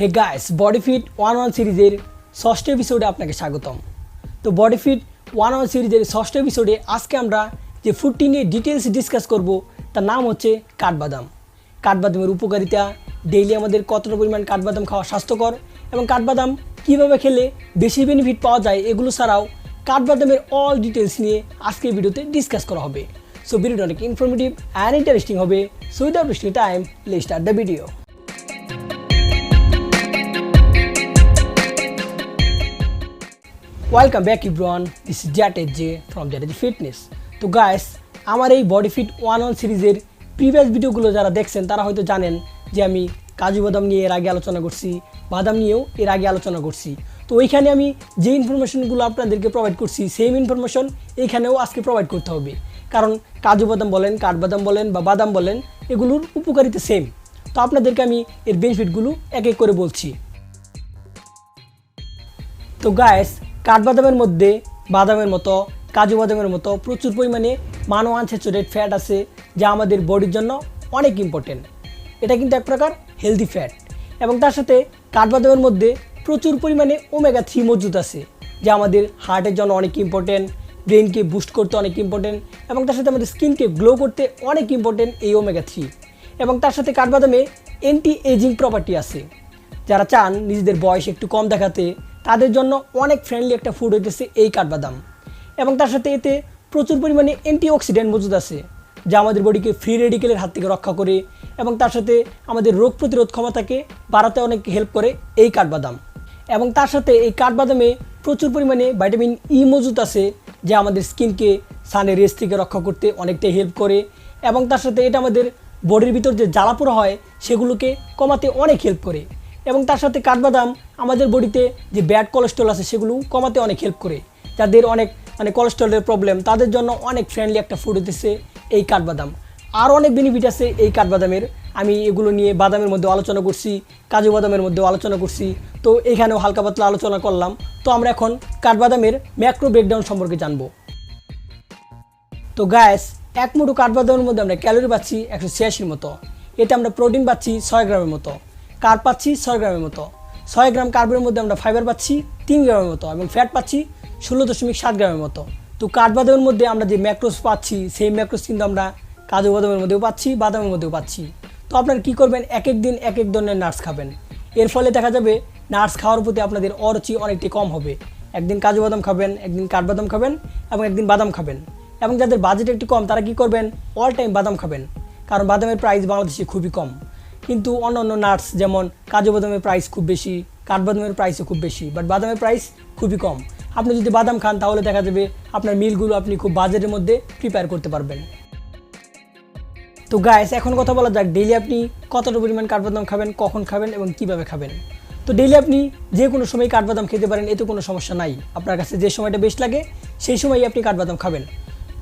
Hey guys body fit one one সিরিজের ষষ্ঠ এপিসোডে আপনাকে স্বাগতম। তো বডি ফিট ওয়ান ওয়ান সিরিজের ষষ্ঠ এপিসোডে আজকে আমরা যে ফুডটি নিয়ে ডিটেলস ডিসকাস করব, তার নাম হচ্ছে কাঠবাদাম। কাঠবাদামের উপকারিতা ডেইলি আমাদের কতটা পরিমাণ কাঠবাদাম খাওয়া স্বাস্থ্যকর এবং কাঠবাদাম কীভাবে খেলে বেশি বেনিফিট পাওয়া যায়, এগুলো ছাড়াও কাঠবাদামের অল ডিটেলস নিয়ে আজকের ভিডিওতে ডিসকাস করা হবে। সো ভিডিওটা অনেক ইনফরমেটিভ অ্যান্ড ইন্টারেস্টিং হবে। So without wasting time let start the video welcome back Ibran this is জ্যাটেজ জে ফ্রম জ্যাটেজ ফিটনেস তো গাইস আমার এই বডি ফিট ওয়ান ওয়ান সিরিজের প্রিভিয়াস ভিডিওগুলো যারা দেখছেন, তারা হয়তো জানেন যে আমি কাজু বাদাম নিয়ে এর আগে আলোচনা করছি, বাদাম নিয়েও এর আগে আলোচনা করছি। তো ওইখানে আমি যে ইনফরমেশনগুলো আপনাদেরকে প্রোভাইড করছি সেম ইনফরমেশন এইখানেও আজকে প্রোভাইড করতে হবে। কারণ কাজু বাদাম বলেন কাঠবাদাম বলেন বা বাদাম বলেন, এগুলোর উপকারিতা সেম তো আপনাদেরকে আমি এর বেনিফিটগুলো এক এক করে বলছি। তো গায়েস কাঠবাদামের মধ্যে বাদামের মতো, কাজু বাদামের মতো প্রচুর পরিমাণে মানো আনস্যাচুরেট ফ্যাট আছে, যা আমাদের বডির জন্য অনেক ইম্পর্টেন্ট এটা কিন্তু এক প্রকার হেলদি ফ্যাট এবং তার সাথে কাঠবাদামের মধ্যে প্রচুর পরিমাণে ওমেগা থ্রি মজুদ আছে, যা আমাদের হার্টের জন্য অনেক ইম্পর্টেন্ট ব্রেনকে বুস্ট করতে অনেক ইম্পর্টেন্ট এবং তার সাথে আমাদের স্কিনকে গ্লো করতে অনেক ইম্পর্টেন্ট এই ওমেগা থ্রি এবং তার সাথে কাঠবাদামে অ্যান্টি এজিং প্রপার্টি আছে। যারা চান নিজেদের বয়স একটু কম দেখাতে, তাদের জন্য অনেক ফ্রেন্ডলি একটা ফুড হইতেছে এই কাঠবাদাম। এবং তার সাথে এতে প্রচুর পরিমাণে অ্যান্টিঅক্সিডেন্ট মজুদ আছে, যা আমাদের বডিকে ফ্রি রেডিকেলের হাত থেকে রক্ষা করে এবং তার সাথে আমাদের রোগ প্রতিরোধ ক্ষমতাকে বাড়াতে অনেক হেল্প করে এই কাঠবাদাম। এবং তার সাথে এই কাঠবাদামে প্রচুর পরিমাণে ভাইটামিন ই মজুদ আছে, যা আমাদের স্কিনকে সানের রেস থেকে রক্ষা করতে অনেকটাই হেল্প করে এবং তার সাথে এটা আমাদের বডির ভিতর যে জ্বালাপোড়া হয়, সেগুলোকে কমাতে অনেক হেল্প করে। এবং তার সাথে কাঠবাদাম আমাদের বডিতে যে ব্যাড কোলেস্ট্রল আছে সেগুলো কমাতে অনেক হেল্প করে। যাদের অনেক মানে কোলেস্ট্রলের প্রবলেম তাদের জন্য অনেক ফ্রেন্ডলি একটা ফুড হতেছে এই কাঠবাদাম। আর অনেক বেনিফিট আছে এই কাঠবাদামের। আমি এগুলো নিয়ে বাদামের মধ্যে আলোচনা করছি, কাজু বাদামের মধ্যেও আলোচনা করছি। তো এখানেও হালকা পাতলা আলোচনা করলাম। তো আমরা এখন কাঠবাদামের ম্যাক্রো ব্রেকডাউন সম্পর্কে জানব। তো গ্যাস এক মুঠো কাঠবাদামের মধ্যে আমরা ক্যালোরি পাচ্ছি একশো ছিয়াশির মতো। এতে আমরা প্রোটিন পাচ্ছি ছয় গ্রামের মতো। কার্ব পাচ্ছি ছয় গ্রামের মতো। ছয় গ্রাম কার্বের মধ্যে আমরা ফাইবার পাচ্ছি তিন গ্রামের মতো এবং ফ্যাট পাচ্ছি ষোলো দশমিক সাত গ্রামের মতো। তো কাঠবাদামের মধ্যে আমরা যে ম্যাক্রোস পাচ্ছি, সেই ম্যাক্রোস কিন্তু আমরা কাজু বাদামের মধ্যেও পাচ্ছি, বাদামের মধ্যেও পাচ্ছি। তো আপনারা কী করবেন? এক এক দিন এক এক ধরনের নাটস খাবেন। এর ফলে দেখা যাবে নাটস খাওয়ার প্রতি আপনাদের অরুচি অনেকটাই কম হবে। একদিন কাজু বাদাম খাবেন, একদিন কাঠবাদাম খাবেন এবং একদিন বাদাম খাবেন। এবং যাদের বাজেট একটু কম, তারা কি করবেন? অল টাইম বাদাম খাবেন। কারণ বাদামের প্রাইস বাংলাদেশে খুবই কম। কিন্তু অন্য অন্য নাটস যেমন কাজু বাদামের প্রাইস খুব বেশি কাঠবাদামের প্রাইসও খুব বেশি বাট বাদামের প্রাইস খুবই কম। আপনি যদি বাদাম খান, তাহলে দেখা যাবে আপনার মিলগুলো আপনি খুব বাজেটের মধ্যে প্রিপেয়ার করতে পারবেন। তো গায়েস এখন কথা বলা যাক ডেইলি আপনি কতটা পরিমাণ কাঠবাদাম খাবেন, কখন খাবেন এবং কীভাবে খাবেন? তো ডেইলি আপনি যে কোনো সময় কাঠবাদাম খেতে পারেন, এতে কোনো সমস্যা নাই। আপনার কাছে যে সময়টা বেশ লাগে, সেই সময়ই আপনি কাঠবাদাম খাবেন।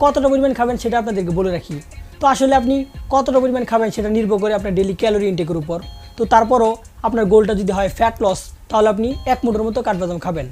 কতটা পরিমাণ খাবেন সেটা আপনাদেরকে বলে রাখি। তো আসলে আপনি কতটা পরিমাণ খাবেন সেটা নির্ভর করে আপনার ডেলি ক্যালোরি ইনটেকের উপর। তো তারপরও আপনার গোলটা যদি হয় ফ্যাট লস তাহলে আপনি এক মুঠোর মতো কাঠবাদাম খাবেন।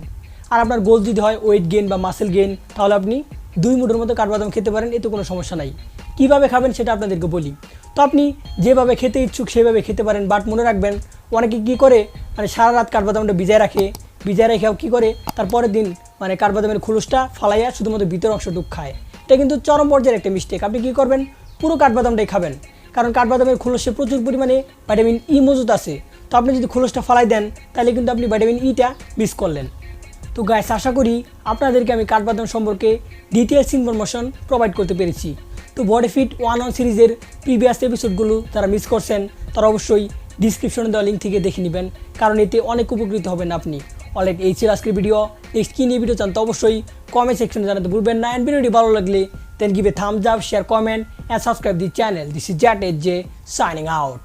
আর আপনার গোল যদি হয় ওয়েট গেন বা মাসেল গেন তাহলে আপনি দুই মুঠোর মতো কাঠবাদাম খেতে পারেন, এতে কোনো সমস্যা নাই। কীভাবে খাবেন সেটা আপনাদেরকে বলি। তো আপনি যেভাবে খেতে ইচ্ছুক সেভাবে খেতে পারেন বাট মনে রাখবেন অনেকে কী করে মানে সারা রাত কাঠবাদামটা ভিজায় রাখে। ভিজায় রেখেও কী করে তারপরের দিন মানে কাঠবাদামের খুলুসটা ফালাইয়া শুধুমাত্র ভিতর অংশটুক খায়। এটা কিন্তু চরম পর্যায়ের একটা মিস্টেক আপনি কী করবেন? পুরো কাঠবাদামটাই খাবেন। কারণ কাঠবাদামের খোলসে প্রচুর পরিমাণে ভিটামিন ই মজুদ আছে। তো আপনি যদি খোলসটা ফালাই দেন, তাহলে কিন্তু আপনি ভিটামিন ইটা মিস করলেন। তো গাইস আশা করি আপনাদেরকে আমি কাঠবাদাম সম্পর্কে ডিটেলস ইনফরমেশন প্রোভাইড করতে পেরেছি। তো বডি ফিট ওয়ান ওয়ান সিরিজের প্রিভিয়াস এপিসোডগুলো তারা মিস করছেন, তারা অবশ্যই ডিসক্রিপশনে দেওয়া লিঙ্ক থেকে দেখে নেবেন, কারণ এতে অনেক উপকৃত হবেন আপনি। অনেক এই ছিল আজকের ভিডিও নেক্সট কী নিয়ে ভিডিও চান, তো অবশ্যই কমেন্ট সেকশনে জানাতে ভুলবেন না। অ্যান্ড ভিডিওটি ভালো লাগলে then give a thumbs up, share, comment and subscribe the channel. This is JatSJ signing out.